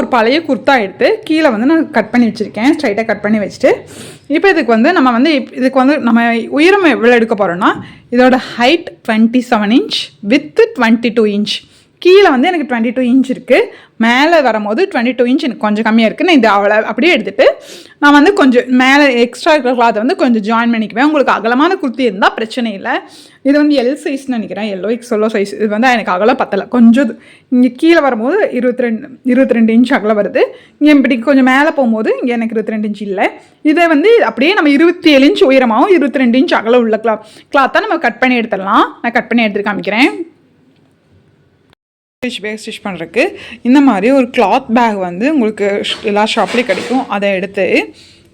ஒரு பழைய குர்த்தா எடுத்து கீழே வந்து நான் கட் பண்ணி வச்சுருக்கேன். ஸ்ட்ரைட்டாக கட் பண்ணி வச்சுட்டு இப்போ இதுக்கு வந்து நம்ம வந்து இப்- இதுக்கு வந்து நம்ம உயரம் எவ்வளோ எடுக்க போகிறோன்னா இதோட height twenty seven inch width twenty two inch கீழே வந்து எனக்கு டுவெண்ட்டி டூ இன்ச் இருக்குது மேலே வரும்போது டுவெண்ட்டி டூ இன்ச் எனக்கு கொஞ்சம் கம்மியாக இருக்குது நான் இது அவ்வளோ அப்படியே எடுத்துகிட்டு நான் வந்து கொஞ்சம் மேலே எக்ஸ்ட்ரா இருக்கிற கிளாத்தை வந்து கொஞ்சம் ஜாயின் பண்ணிக்குவேன். உங்களுக்கு அகலமான குர்த்தி இருந்தால் பிரச்சனை இல்லை. இது வந்து எல் சைஸ்னு நினைக்கிறேன். எல்லோ எக்ஸ் எல்லோ சைஸ் இது வந்து எனக்கு அகலம் பத்தலை. கொஞ்சம் இங்கே கீழே வரும்போது இருபத்தி ரெண்டு இருபத்தி ரெண்டு இன்ச் அகலம் வருது. இங்கே இப்படி கொஞ்சம் மேலே போகும்போது இங்கே எனக்கு இருபத்தி ரெண்டு இன்ச் இல்லை. இதை வந்து அப்படியே நம்ம இருபத்தி ஏழு இன்ச் உயரமாகவும் இருபத்தி ரெண்டு இன்ச் அகலம் உள்ள கிளா கிளாத்தாக நம்ம கட் பண்ணி எடுத்துடலாம். நான் கட் பண்ணி எடுத்து காமிக்கிறேன். ஸ்டிச் பேக் ஸ்டிச் பண்ணுறதுக்கு இந்த மாதிரி ஒரு கிளாத் பேக் வந்து உங்களுக்கு எல்லா ஷாப்லேயும் கிடைக்கும். அதை எடுத்து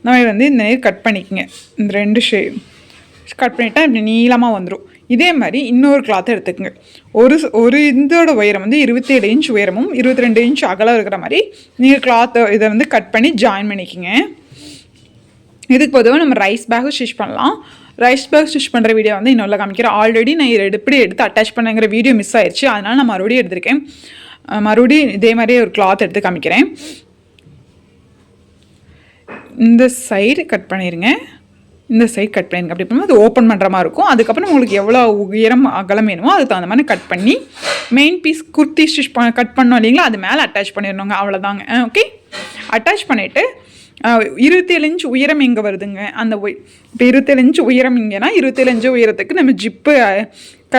நம்ம வந்து இந்த நேர் கட் பண்ணிக்கங்க. இந்த ரெண்டு ஷே கட் பண்ணிட்டா இப்படி நீளமாக வந்துடும் இதே மாதிரி இன்னொரு கிளாத் எடுத்துக்கங்க. ஒரு ஒரு இதோட உயரம் வந்து இருபத்தி ஏழு இன்ச் உயரமும் இருபத்தி ரெண்டு இன்ச் அகலம் இருக்கிற மாதிரி நீங்கள் கிளாத்தை இதை வந்து கட் பண்ணி ஜாயின் பண்ணிக்கங்க. இதுக்கு பொதுவாக நம்ம ரைஸ் பேக்கும் ஸ்டிச் பண்ணலாம். ரைஸ் பேக் ஸ்டிச் பண்ணுற வீடியோ வந்து இன்னொரு காமிக்கிறேன். ஆல்ரெடி நான் எப்படி எடுத்து அட்டாச் பண்ணுங்கிற வீடியோ மிஸ் ஆயிடுச்சு அதனால் நான் மறுபடியும் எடுத்திருக்கேன். மறுபடியும் இதே மாதிரியே ஒரு கிளாத் எடுத்து காமிக்கிறேன். இந்த சைடு கட் பண்ணிடுங்க இந்த சைடு கட் பண்ணிடுங்க அப்படி பண்ணும்போது அது ஓப்பன் பண்ணுற மாதிரி இருக்கும். அதுக்கப்புறம் உங்களுக்கு எவ்வளோ உயரம் அகலம் வேணுமோ அதுக்கு தகுந்த மாதிரி கட் பண்ணி மெயின் பீஸ் குர்த்தி ஸ்டிச் பண்ண கட் பண்ணோம் இல்லைங்களா? அது மேலே அட்டாச் பண்ணிடணுங்க. அவ்வளோதாங்க ஓகே அட்டாச் பண்ணிவிட்டு இருபத்தேழு இன்ச் உயரம் எங்கே வருதுங்க? அந்த இப்போ இருபத்தேழு இன்ச் உயரம் இங்கேனா இருபத்தேழு இன்ச் உயரத்துக்கு நம்ம ஜிப்பு க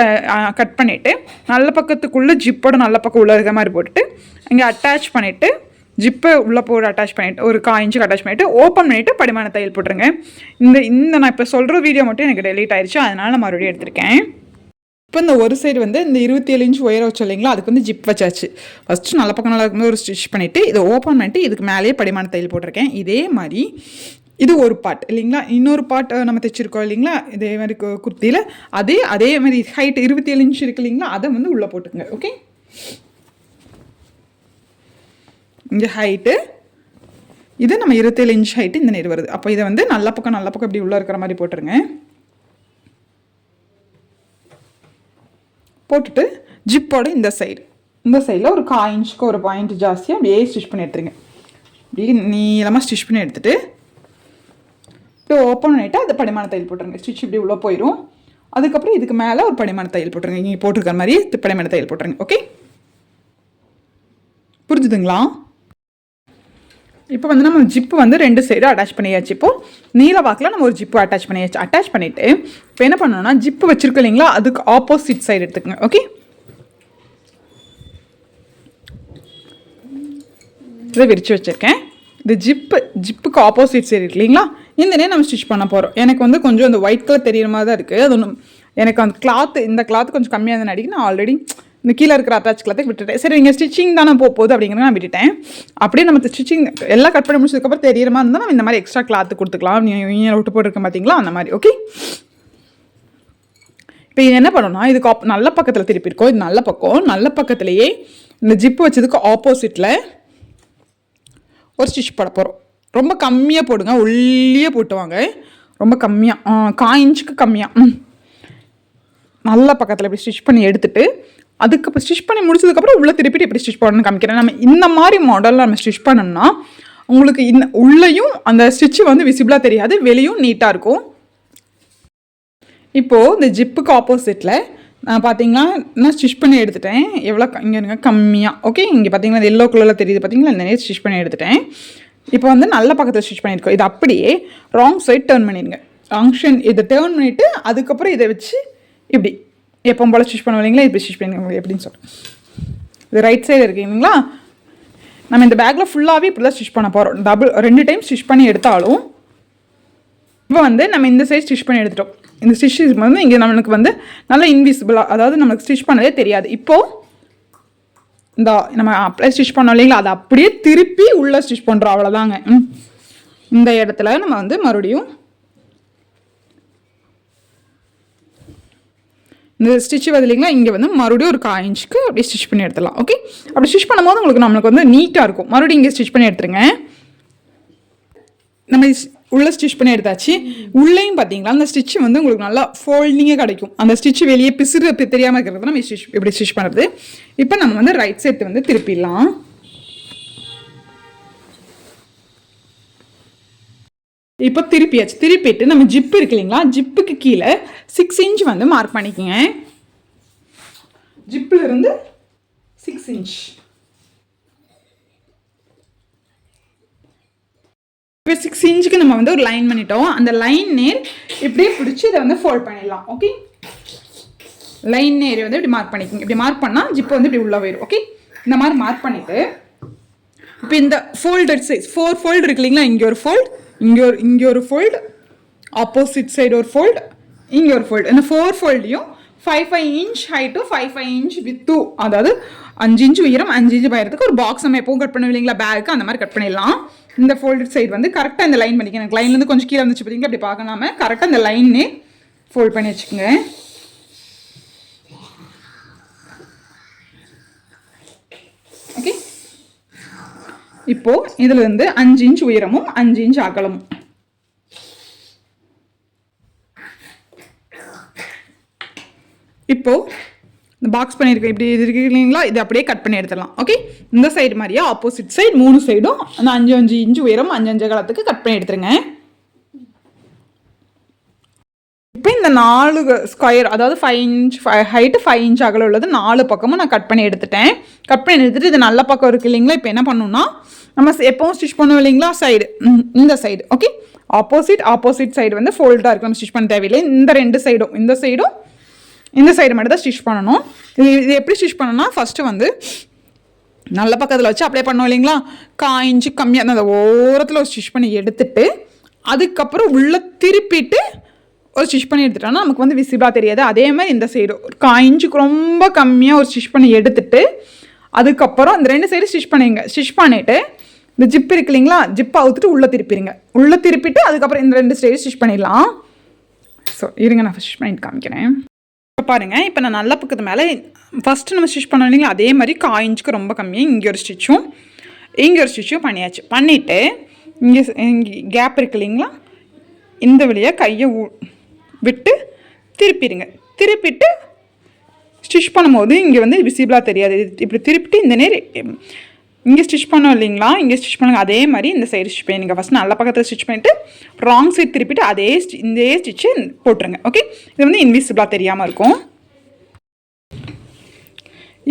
கட் பண்ணிவிட்டு நல்ல பக்கத்துக்குள்ளே ஜிப்போட நல்ல பக்கம் உள்ள இருக்க மாதிரி போட்டுட்டு இங்கே அட்டாச் பண்ணிவிட்டு ஜிப்பை உள்ளே போட்டு அட்டாச் பண்ணிவிட்டு ஒரு காய் இன்ச்சுக்கு அட்டாச் பண்ணிவிட்டு ஓப்பன் பண்ணிவிட்டு படிமான தையல் போட்டுருங்க. இந்த இந்த நான் இப்போ சொல்கிற வீடியோ மட்டும் எனக்கு டெலீட் ஆயிடுச்சு அதனால் நான் மறுபடியும் எடுத்திருக்கேன். இப்போ இந்த ஒரு சைடு வந்து இந்த இருபத்தி ஏழு இன்ச் உயரம் வச்சு இல்லைங்களா அதுக்கு வந்து ஜிப் வச்சாச்சு. ஃபஸ்ட்டு நல்ல பக்கம் நல்லா இருக்கும்போது ஒரு ஸ்டிச் பண்ணிவிட்டு இதை ஓப்பன் பண்ணிட்டு இதுக்கு மேலேயே படிமான தையல் போட்டிருக்கேன். இதே மாதிரி இது ஒரு பார்ட் இல்லைங்களா? இன்னொரு பார்ட் நம்ம தைச்சிருக்கோம் இல்லைங்களா? இதே மாதிரி கு- குர்த்தியில். அதே அதே மாதிரி ஹைட் இருபத்தி ஏழு இன்ச் இருக்கு இல்லைங்களா? அதை வந்து உள்ளே போட்டுக்கங்க ஓகே இங்கே ஹைட்டு இது நம்ம இருபத்தேழு இன்ச் ஹைட்டு இந்த நேர் வருது. அப்போ இதை வந்து நல்ல பக்கம் நல்ல பக்கம் இப்படி உள்ளே இருக்கிற மாதிரி போட்டுருங்க. போட்டுட்டு ஜிப்போட இந்த சைடு இந்த சைடில் ஒரு கா இன்ச்சுக்கு ஒரு பாயிண்ட் ஜாஸ்தியாக அப்படியே ஸ்டிச் பண்ணி எடுத்துருங்க. அப்படியே நீளமாக ஸ்டிச் பண்ணி எடுத்துட்டு இப்போ ஓப்பன் பண்ணிவிட்டு அது படிமான தையல் போட்டுருங்க. ஸ்டிச் இப்படி உள்ளே போயிடும் அதுக்கப்புறம் இதுக்கு மேலே ஒரு படிமான தையல் போட்டுருங்க. நீங்கள் போட்டிருக்கிற மாதிரி இது படிமான தையல் போட்டுருங்க. ஓகே புரிஞ்சுதுங்களா? இப்போ வந்து நம்ம ஜிப்பு வந்து ரெண்டு சைடும் அட்டாச் பண்ணியாச்சு. இப்போ நீல வாக்கில் நம்ம ஒரு ஜிப்பு அட்டாச் பண்ணியாச்சு. அட்டாச் பண்ணிவிட்டு இப்போ என்ன பண்ணணும்னா ஜிப்பு வச்சுருக்கோம் இல்லைங்களா? அதுக்கு ஆப்போசிட் சைடு எடுத்துக்கங்க. ஓகே இதை விரித்து வச்சுருக்கேன். இது ஜிப்பு ஜிப்புக்கு ஆப்போசிட் சைடு இருக்கு இல்லைங்களா? இந்த நேரம் நம்ம ஸ்டிச் பண்ண போகிறோம் எனக்கு வந்து கொஞ்சம் அந்த ஒயிட் கலர் தெரியுற மாதிரி தான் இருக்குது அது ஒன்றும் எனக்கு அந்த கிளாத் இந்த கிளாத் கொஞ்சம் கம்மியாக இருந்த அடிக்கு நான் ஆல்ரெடி இந்த கீழே இருக்கிற அட்டாச் கிளாத்தை விட்டுட்டேன். சரி நீங்கள் ஸ்டிச்சிங் தானே போக போகுது அப்படிங்கிறத நான் விட்டுட்டேன். அப்படியே நம்ம ஸ்டிச்சிங் எல்லாம் கட் பண்ணி முடிச்சதுக்கப்புறம் தெரியுற மாதிரி இருந்தால் நம்ம இந்த மாதிரி எக்ஸ்ட்ரா கிளாத்து கொடுத்துக்கலாம். நீங்கள் விட்டு போட்டிருக்கேன் பார்த்தீங்களா அந்த மாதிரி ஓகே இப்போ இது என்ன பண்ணணும்னா இதுக்கு ஆப் நல்ல பக்கத்தில் திருப்பி இருக்கோம். இது நல்ல பக்கம். நல்ல பக்கத்துலேயே இந்த ஜிப்பு வச்சதுக்கு ஆப்போசிட்டில் ஒரு ஸ்டிச் போட போகிறோம் ரொம்ப கம்மியாக போடுங்க. ஒல்லியே போட்டுவாங்க. ரொம்ப கம்மியாக கா இன்ச்சுக்கு கம்மியாக நல்ல பக்கத்தில் இப்படி ஸ்டிச் பண்ணி எடுத்துட்டு அதுக்கு ஸ்டிச் பண்ணி முடிச்சதுக்கப்புறம் உள்ளே திருப்பிட்டு எப்படி ஸ்டிச் பண்ணணும்னு காமிக்கிறேன். நம்ம இந்த மாதிரி மாடலில் நம்ம ஸ்டிச் பண்ணோம்னா உங்களுக்கு இந்த உள்ளேயும் அந்த ஸ்டிச்சு வந்து விசிபிளாக தெரியாது வெளியும் நீட்டாக இருக்கும். இப்போது இந்த ஜிப்புக்கு ஆப்போசிட்டில் நான் பார்த்தீங்கன்னா நான் ஸ்டிச் பண்ணி எடுத்துட்டேன். எவ்வளோ இங்கே இருங்க கம்மியாக ஓகே இங்கே பார்த்தீங்கன்னா இது எல்லோ கலரில் தெரியுது பார்த்தீங்களா இந்த நேரம் ஸ்டிச் பண்ணி எடுத்துட்டேன். இப்போ வந்து நல்ல பக்கத்தில் ஸ்டிச் பண்ணியிருக்கோம். இது அப்படியே ராங் சைட் டேர்ன் பண்ணிடுங்க. ராங் ஷன் இதை டேர்ன் பண்ணிவிட்டு அதுக்கப்புறம் இதை வச்சு இப்படி எப்போ போல் ஸ்டிச் பண்ணுவோம் இல்லைங்களா? இப்படி ஸ்டிச் பண்ணுங்க எப்படின்னு சொல்லிட்டு இது ரைட் சைடு இருக்கீங்களா? நம்ம இந்த பேக்கில் ஃபுல்லாகவே இப்படி தான் ஸ்டிச் பண்ண போகிறோம் டபுள் ரெண்டு டைம் ஸ்டிச் பண்ணி எடுத்தாலும் இப்போ வந்து நம்ம இந்த சைடு ஸ்டிச் பண்ணி எடுத்துட்டோம். இந்த ஸ்டிச் வந்து இங்கே நம்மளுக்கு வந்து நல்லா இன்விசிபிளாக அதாவது நம்மளுக்கு ஸ்டிச் பண்ணதே தெரியாது. இப்போது இந்த நம்ம அப்படியே ஸ்டிச் பண்ணோம் இல்லைங்களா? அதை அப்படியே திருப்பி உள்ளே ஸ்டிச் பண்ணுறோம் அவ்வளோதாங்க ம். இந்த இடத்துல நம்ம வந்து மறுபடியும் இந்த ஸ்டிச் வருது இல்லைங்களா? இங்கே வந்து மறுபடியும் ஒரு கால் இன்ச்சுக்கு அப்படியே ஸ்டிச் பண்ணி எடுத்துடலாம் ஓகே அப்படி ஸ்டிச் பண்ணும்போது உங்களுக்கு நம்மளுக்கு வந்து நீட்டாக இருக்கும். மறுபடியும் இங்கே ஸ்டிச் பண்ணி எடுத்துருங்க. நம்ம உள்ளே ஸ்டிச் பண்ணி எடுத்தாச்சு. உள்ளேயும் பார்த்தீங்களா அந்த ஸ்டிச்சு வந்து உங்களுக்கு நல்லா ஃபோல்டிங்காக கிடைக்கும். அந்த ஸ்டிச்சு வெளியே பிசுறு தெரியாமல் இருக்கிறது நம்ம ஸ்டிச் இப்படி ஸ்டிச் பண்ணுறது இப்போ நம்ம வந்து ரைட் சைடு வந்து திருப்பிடலாம். இப்போ திருப்பியாச்சு. திருப்பிட்டு நம்ம ஜிப் இருக்கு இல்லைங்களா? ஜிப்புக்கு கீழே சிக்ஸ் இன்ச் வந்து மார்க் பண்ணிக்கோங்க. ஜிப்பில் இருந்து சிக்ஸ் இன்ச் இப்போ சிக்ஸ் இன்ச்சுக்கு நம்ம வந்து ஒரு லைன் பண்ணிட்டோம். அந்த லைன் நேர் இப்படியே பிடிச்சி இதை வந்து ஃபோல்ட் பண்ணிடலாம். ஓகே லைன் நேர் வந்து இப்படி மார்க் பண்ணிக்கோங்க. இப்படி மார்க் பண்ணால் ஜிப்பு வந்து இப்படி உள்ளே போயிடும் ஓகே இந்த மாதிரி மார்க் பண்ணிவிட்டு இப்போ இந்த ஃபோல்டர் சைஸ் ஃபோர் ஃபோல்டு இருக்கு இல்லைங்களா? இங்கே ஒரு ஃபோல்ட் இங்கே ஒரு இங்கே ஒரு ஃபோல்டு ஆப்போசிட் சைடு ஒரு ஃபோல்டு இங்கே ஒரு ஃபோல்டு இந்த four ஃபோல்டையும் five five inch height five five inch width அதாவது அஞ்சு இன்ச் உயரம் அஞ்சு இன்ச் பயிரத்துக்கு ஒரு பாக்ஸ் நம்ம எப்பவும் கட் பண்ணுவோம் இல்லைங்களா? பேக்கு அந்த மாதிரி கட் பண்ணிடலாம். இந்த ஃபோல்டட் சைடு வந்து கரெக்டாக இந்த லைன் பண்ணிக்கணும் எனக்கு லைன்லேருந்து கொஞ்சம் கீழே வந்துச்சு பார்த்தீங்களா அப்படி பார்க்கலாம கரெக்டாக இந்த லைன்னே ஃபோல்ட் பண்ணி வச்சுக்கோங்க ஓகே இப்போ இதுல இருந்து அஞ்சு இன்ச் உயரமும் அஞ்சு இன்ச் அகலமும். இப்போ இந்த பாக்ஸ் பண்ணியிருக்கேன் இப்படி இது இருக்கு இல்லைங்களா? இது அப்படியே கட் பண்ணி எடுத்துடலாம். ஓகே இந்த சைடு மாதிரியே? ஆப்போசிட் சைடு மூணு சைடும் அந்த அஞ்சு அஞ்சு இன்ச்சு உயரம் அஞ்சு அஞ்சு காலத்துக்கு கட் பண்ணி எடுத்துருங்க. இப்போ இந்த நாலு ஸ்கொயர் அதாவது five inch height five inch அகல உள்ளது நாலு பக்கமும் நான் கட் பண்ணி எடுத்துட்டேன். கட் பண்ணி எடுத்துகிட்டு இது நல்ல பக்கம் இருக்குது இல்லைங்களா? இப்போ என்ன பண்ணணும்னா நம்ம எப்பவும் ஸ்டிச் பண்ணுவோம் இல்லைங்களா? சைடு இந்த side okay opposite opposite side வந்து ஃபோல்டாக இருக்கு. நம்ம ஸ்டிச் பண்ண தேவையில்லை. இந்த ரெண்டு சைடும் இந்த சைடும் இந்த சைடு மட்டும் தான் ஸ்டிச் பண்ணணும். இது இது எப்படி ஸ்டிச் பண்ணணும்னா ஃபஸ்ட்டு வந்து நல்ல பக்கத்தில் வச்சு அப்ளை பண்ணோம் இல்லைங்களா? கா இன்ச்சு கம்மியாக அந்த ஓரத்தில் ஒரு ஸ்டிச் பண்ணி எடுத்துட்டு அதுக்கப்புறம் உள்ளே திருப்பிட்டு ஒரு ஸ்டிச் பண்ணி எடுத்துட்டோம்னா நமக்கு வந்து விசிபிளாக தெரியாது. அதே மாதிரி இந்த சைடு ஒரு கா இன்ச்சுக்கு ரொம்ப கம்மியாக ஒரு ஸ்டிச் பண்ணி எடுத்துட்டு அதுக்கப்புறம் இந்த ரெண்டு சைடு ஸ்டிச் பண்ணிங்க ஸ்டிச் பண்ணிவிட்டு இந்த ஜிப் இருக்கு இல்லைங்களா? ஜிப்பை அவுத்துட்டு உள்ளே திருப்பிடுங்க உள்ளே திருப்பிட்டு அதுக்கப்புறம் இந்த ரெண்டு சைடு ஸ்டிச் பண்ணிடலாம். ஸோ இருங்க நான் ஸ்டிச் பண்ணிட்டு காமிக்கிறேன். இப்போ பாருங்கள் இப்போ நான் நல்ல பக்கத்து மேலே ஃபஸ்ட்டு நம்ம ஸ்டிச் பண்ணோம் இல்லைங்களா? அதே மாதிரி காயின்ச்சுக்கு ரொம்ப கம்மியாக இங்கே ஒரு ஸ்டிச்சும் இங்கே ஒரு ஸ்டிச்சும் பண்ணியாச்சு. பண்ணிவிட்டு இங்கே இங்கே கேப் இருக்கு இல்லைங்களா? இந்த வழியாக கையை ஊ விட்டு திருப்பிடுங்க. திருப்பிட்டு ஸ்டிச் பண்ணும்போது இங்கே வந்து விசிபிளாக தெரியாது. இப்படி திருப்பிட்டு இந்த நேர் இங்கே ஸ்டிச் பண்ணோம் இல்லைங்களா? இங்கே ஸ்டிச் பண்ணுங்க. அதே மாதிரி இந்த சைடு ஸ்டிச் பண்ணி நீங்கள் ஃபஸ்ட் நல்ல பக்கத்தில் ஸ்டிச் பண்ணிவிட்டு ராங் சைடு திருப்பிட்டு அதே ஸ்டி இந்த ஸ்டிச்சு போட்டுருங்க. ஓகே இது வந்து இன்விசிபிளாக தெரியாமல் இருக்கும்.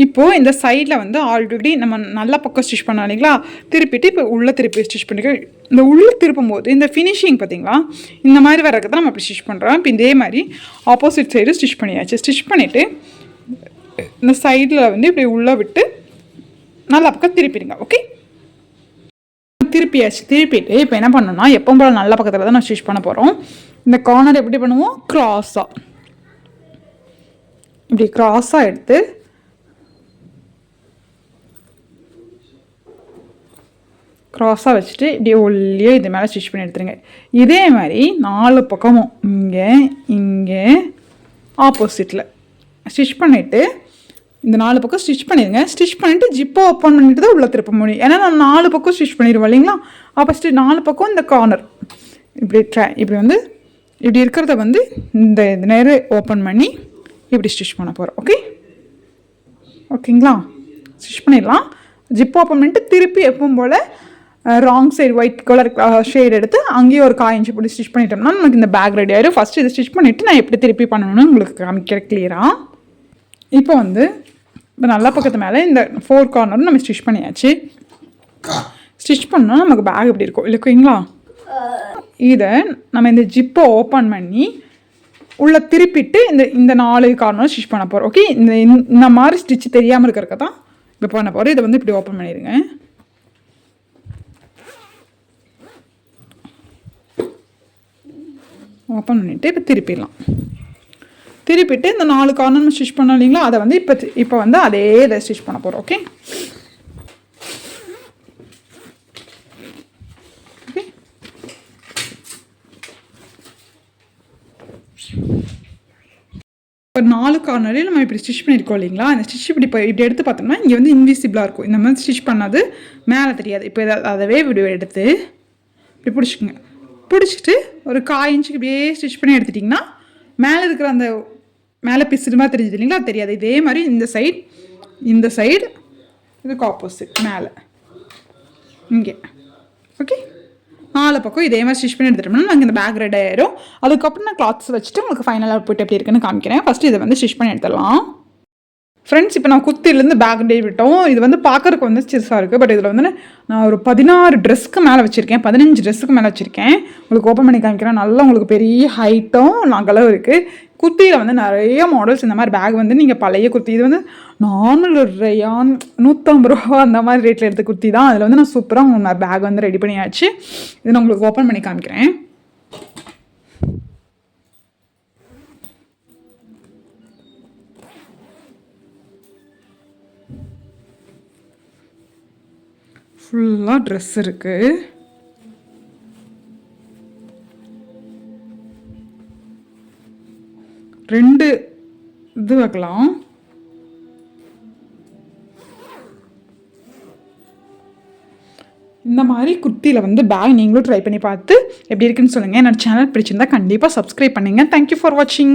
இப்போது இந்த சைடில் வந்து ஆல்ரெடி நம்ம நல்ல பக்கம் ஸ்டிச் பண்ணோம் இல்லைங்களா? திருப்பிட்டு இப்போ உள்ளே திருப்பி ஸ்டிச் பண்ணிக்க இந்த உள்ளே திருப்பும் போது இந்த ஃபினிஷிங் பார்த்தீங்களா இந்த மாதிரி வரக்கு தான் நம்ம அப்படி ஸ்டிச் பண்ணுறோம் இப்போ இதே மாதிரி ஆப்போசிட் சைடு ஸ்டிச் பண்ணியாச்சு. ஸ்டிச் பண்ணிவிட்டு இந்த சைடில் வந்து இப்படி உள்ளே விட்டு நல்லா பக்கம் திருப்பிடுங்க ஓகே திருப்பியாச்சு. திருப்பிட்டு இப்போ என்ன பண்ணணும்னா எப்பவும் போல நல்ல பக்கத்தில் தான் நான் ஸ்டிச் பண்ண போகிறோம் இந்த கார்னர் எப்படி பண்ணுவோம்? க்ராஸாக இப்படி க்ராஸாக எடுத்து க்ராஸாக வச்சுட்டு இப்படி ஒல்லியாக இது மேலே ஸ்டிச் பண்ணி எடுத்துருங்க. இதே மாதிரி நாலு பக்கமும் இங்கே இங்கே ஆப்போசிட்டில் ஸ்டிச் பண்ணிவிட்டு இந்த நாலு பக்கம் ஸ்டிச் பண்ணிடுங்க. ஸ்டிச் பண்ணிவிட்டு ஜிப்பை ஓப்பன் பண்ணிட்டு தான் உள்ளே திருப்ப முடியும். ஏன்னா நான் நாலு பக்கம் ஸ்டிச் பண்ணிடுவோம் இல்லைங்களா? அப்போ ஸ்டி நாலு பக்கம் இந்த கார்னர் இப்படி ட்ரை இப்படி வந்து இப்படி இருக்கிறத வந்து இந்த இது நேரம் ஓப்பன் பண்ணி இப்படி ஸ்டிச் பண்ண போகிறோம் ஓகே ஓகேங்களா ஸ்டிச் பண்ணிடலாம். ஜிப் ஓப்பன் பண்ணிட்டு திருப்பி எப்பவும் போல் wrong side white colour shade எடுத்து அங்கேயும் ஒரு காய் இன்ச்சு போட்டு ஸ்டிச் பண்ணிட்டோம்னா நமக்கு இந்த பேக் ரெடி ஆயிடும் ஃபஸ்ட்டு இதை ஸ்டிச் பண்ணிவிட்டு நான் எப்படி திருப்பி பண்ணணும்னு உங்களுக்கு காமிக்கிற கிளியராக இப்போ வந்து இப்போ நல்ல பக்கத்து மேலே இந்த ஃபோர் கார்னரும் நம்ம ஸ்டிச் பண்ணியாச்சு ஸ்டிச் பண்ணோம் நமக்கு பேக் எப்படி இருக்கும் இல்லைங்களா இதை நம்ம இந்த ஜிப்பை ஓப்பன் பண்ணி உள்ளே திருப்பிட்டு இந்த இந்த நாலு கார்னரும் ஸ்டிச் பண்ண போகிறோம் ஓகே இந்த இந்த மாதிரி ஸ்டிச் தெரியாமல் இருக்கிறக்க தான் இப்போ பண்ண போகிறோம் இதை வந்து இப்படி ஓப்பன் பண்ணிடுங்க ஓப்பன் பண்ணிவிட்டு இப்போ திருப்பிடலாம். திருப்பிட்டு இந்த நாலு கார்னர் ஸ்டிச் பண்ணோம் இல்லைங்களா? அதை வந்து இப்போ இப்போ வந்து அதே இதை ஸ்டிச் பண்ண போகிறோம் ஓகே ஓகே ஒரு நாலு கார்னரையும் நம்ம இப்படி ஸ்டிச் பண்ணியிருக்கோம் இல்லைங்களா? அந்த ஸ்டிச் இப்படி இப்போ இப்படி எடுத்து பார்த்தோம்னா இங்கே வந்து இன்விசிபிளாக இருக்கும். இந்த மாதிரி ஸ்டிச் பண்ணாது மேலே தெரியாது. இப்போ இதை அதவே இப்படி எடுத்து இப்படி பிடிச்சிக்கோங்க. பிடிச்சிட்டு ஒரு காய் இன்ச்சுக்கு இப்படியே ஸ்டிச் பண்ணி எடுத்துட்டிங்கன்னா மேலே இருக்கிற அந்த மேலே பிசுறு மாதிரி தெரிஞ்சது இல்லைங்களா? தெரியாது. இதே மாதிரி இந்த சைடு இந்த சைடு இதுக்கு ஆப்போசிட் மேலே. இங்கே. ஓகே நாலு பக்கம் இதே மாதிரி ஸ்டிச் பண்ணி எடுத்துட்டோம்னா நாங்கள் இந்த பேக் ரெடி ஆயிரும். அதுக்கப்புறம் நான் கிளாத்ஸ் வச்சுட்டு உங்களுக்கு ஃபைனலாக போயிட்டு எப்படி இருக்குன்னு காமிக்கிறேன். ஃபஸ்ட்டு இதை வந்து ஸ்டிச் பண்ணி எடுத்துடலாம். ஃப்ரெண்ட்ஸ் இப்போ நான் குத்திலேருந்து பேக் டே விட்டோம். இது வந்து பார்க்கறக்கு வந்து சிறுசாக இருக்குது பட் இதில் வந்து நான் ஒரு பதினாறு ட்ரெஸ்க்கு மேலே வச்சுருக்கேன். பதினஞ்சு ட்ரெஸ்ஸுக்கு மேலே வச்சுருக்கேன். உங்களுக்கு ஓப்பன் பண்ணி காமிக்கிறேன். நல்லா உங்களுக்கு பெரிய ஹைட்டும் நகலும் இருக்குது குர்த்தியில் வந்து நிறைய மாடல்ஸ் இந்த மாதிரி பேக் வந்து நீங்கள் பழைய குர்த்தி. இது வந்து நார்மல் ரயான் நூற்றம்பது ரூபா அந்த மாதிரி ரேட்டில் எடுத்த குர்த்தி தான். அதில் வந்து நான் சூப்பராக பேக் வந்து ரெடி பண்ணியாச்சு. இது நான் உங்களுக்கு ஓப்பன் பண்ணி காமிக்கிறேன். ஃபுல்லாக ட்ரெஸ் இருக்குது ரெண்டு இது வைக்கலாம். இந்த மாதிரி குர்த்தியில் வந்து பேக் நீங்களும் ட்ரை பண்ணி பார்த்து எப்படி இருக்குன்னு சொல்லுங்கள் என்னோடய சேனல் பிடிச்சிருந்தா கண்டிப்பாக சப்ஸ்கிரைப் பண்ணுங்கள் தேங்க்யூ ஃபார் வாட்சிங்